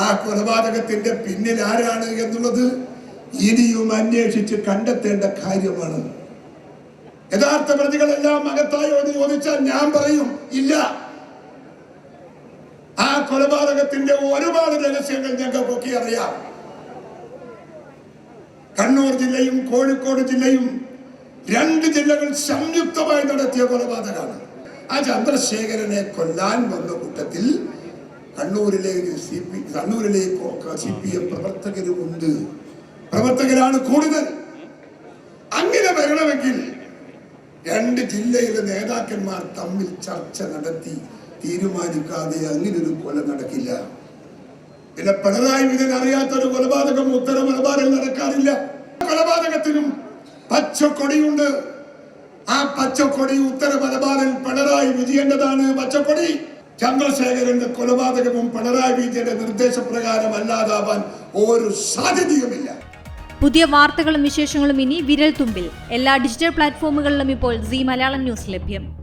ആ കൊലപാതകത്തിന്റെ പിന്നിൽ ആരാണ് എന്നുള്ളത് ഇനിയും അന്വേഷിച്ച് കണ്ടെത്തേണ്ട കാര്യമാണ്. യഥാർത്ഥ പ്രതികളെല്ലാം അകത്തായോ എന്ന് ചോദിച്ചാൽ ഞാൻ പറയും ഇല്ല. ആ കൊലപാതകത്തിന്റെ ഒരുപാട് രഹസ്യങ്ങൾ ഞങ്ങൾ പൊക്കി അറിയാം. കണ്ണൂർ ജില്ലയും കോഴിക്കോട് ജില്ലയും രണ്ട് ജില്ലകൾ സംയുക്തമായി നടത്തിയ കൊലപാതകമാണ്. ആ ചന്ദ്രശേഖരനെ കൊല്ലാൻ വന്ന കൂട്ടത്തിൽ കണ്ണൂരിലെ സി പി കണ്ണൂരിലെ സി പി എം പ്രവർത്തകരുമുണ്ട് പ്രവർത്തകരാണ് കൂടുതൽ. അങ്ങനെ വരണമെങ്കിൽ രണ്ട് ജില്ലയിലെ നേതാക്കന്മാർ തമ്മിൽ ചർച്ച നടത്തി തീരുമാനിക്കാതെ അങ്ങനെ ഒരു കൊല നടക്കില്ല. പിന്നെ പിണറായി വിജയൻ അറിയാത്ത ഒരു കൊലപാതകം ഉത്തര മലബാറിൽ നടക്കാറില്ല. കൊലപാതകത്തിനും പച്ചക്കൊടിയുണ്ട്. ആ പച്ചക്കൊടി ഉത്തര മലബാറിൽ പിണറായി വിജയന്റേതാണ് പച്ചക്കൊടി. ചന്ദ്രശേഖരന്റെ കൊലപാതകവും പിണറായി വിജയന്റെ നിർദ്ദേശപ്രകാരം അല്ലാതാവാൻ ഒരു സാധ്യതയുമില്ല. പുതിയ വാർത്തകളും വിശേഷങ്ങളും ഇനി വിരൽ തുമ്പിൽ എല്ലാ ഡിജിറ്റൽ പ്ലാറ്റ്ഫോമുകളിലും ഇപ്പോൾ സി മലയാളം ന്യൂസ് ലഭ്യം.